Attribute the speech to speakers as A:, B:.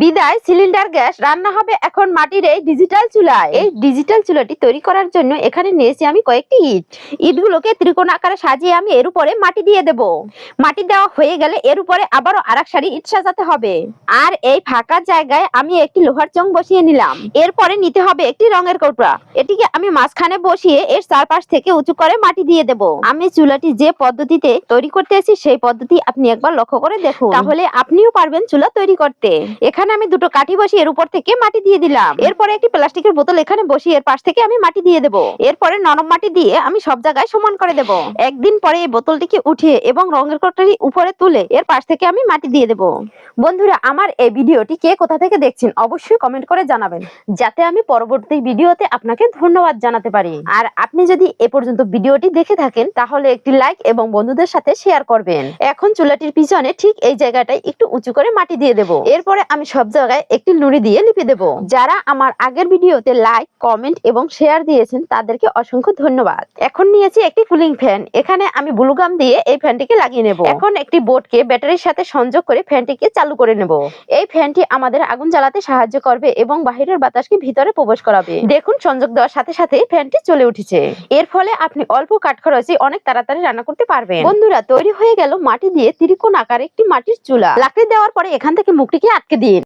A: বিদায়, cylinder, gas, রান্না হবে এখন মাটির এই ডিজিটাল চুলায়। এই ডিজিটাল চুলাটি তৈরি করার জন্য এখানে নিয়েছি আমি কয়েকটি ইট। ইটগুলোকে ত্রিকোণ আকারে সাজিয়ে আমি এর উপরে মাটি দিয়ে দেব। মাটি দেওয়া হয়ে গেলে এর উপরে আবারও আরেক সারি ইট সাজাতে হবে। আর এই ফাঁকা জায়গায় আমি একটি লোহার চং বসিয়ে নিলাম। এরপরে নিতে হবে একটি রঙের কৌটা এটিকে আমি মাঝখানে বসিয়ে এর চারপাশ থেকে উঁচু করে মাটি দিয়ে দেব। আমি চুলাটি যে পদ্ধতিতে তৈরি করতেছি সেই পদ্ধতি আপনি একবার লক্ষ্য করে দেখুন। তাহলে আপনিও পারবেন চুলা তৈরি করতে। এখানে আমি দুটো কাঠি বসিয়ে এর উপর থেকে মাটি দিয়ে দিলাম। এরপরে একটি প্লাস্টিকের বোতল এখানে বসিয়ে এর পাশ থেকে আমি মাটি দিয়ে দেব। এরপরে নরম মাটি দিয়ে আমি সব জায়গায় সমান করে দেব। একদিন পরে এই বোতলটিকে উঠিয়ে এবং রঙের কৌটাটি উপরে তুলে এর পাশ থেকে আমি মাটি দিয়ে দেব। বন্ধুরা, আমার এই ভিডিওটি কে কোথা থেকে দেখছেন অবশ্যই কমেন্ট করে জানাবেন। যাতে আমি পরবর্তী ভিডিওতে আপনাকে ধন্যবাদ জানাতে পারি। আর আপনি যদি এ পর্যন্ত ভিডিওটি দেখে থাকেন, তাহলে একটি লাইক এবং বন্ধুদের সাথে শেয়ার করবেন। এখন চুলাটির পিছনে ঠিক এই জায়গাটায় একটু উঁচু করে মাটি দিয়ে দেব। এরপরে আমি সব জায়গায় একটি নুড়ি দিয়ে লিপে দেব। যারা আমার আগের ভিডিওতে লাইক কমেন্ট এবং শেয়ার দিয়েছেন, তাদেরকে অসংখ্য ধন্যবাদ। এখন নিয়েছি একটি কুলিং ফ্যান এখানে আমি ব্লুগাম দিয়ে এই ফ্যানটিকে লাগিয়ে নেব। এখন একটি বোর্ডকে ব্যাটারির সাথে সংযোগ করে ফ্যানটিকে চালু করে নেব। এই ফ্যানটি আমাদের আগুন জ্বালাতে সাহায্য করবে এবং বাহিরের বাতাসকে ভিতরে প্রবেশ করাবে। দেখুন, সংযোগ দেওয়ার সাথে সাথে ফ্যানটি চলে উঠেছে। এর ফলে আপনি অল্প কাঠ খরচে অনেক তাড়াতাড়ি রান্না করতে পারবেন। বন্ধুরা, তৈরি হয়ে গেল মাটি দিয়ে ত্রিকোণ আকার একটি মাটির চুলা। লাকড়ি দেওয়ার পরে এখান থেকে মুখটিকে আটকে দিন।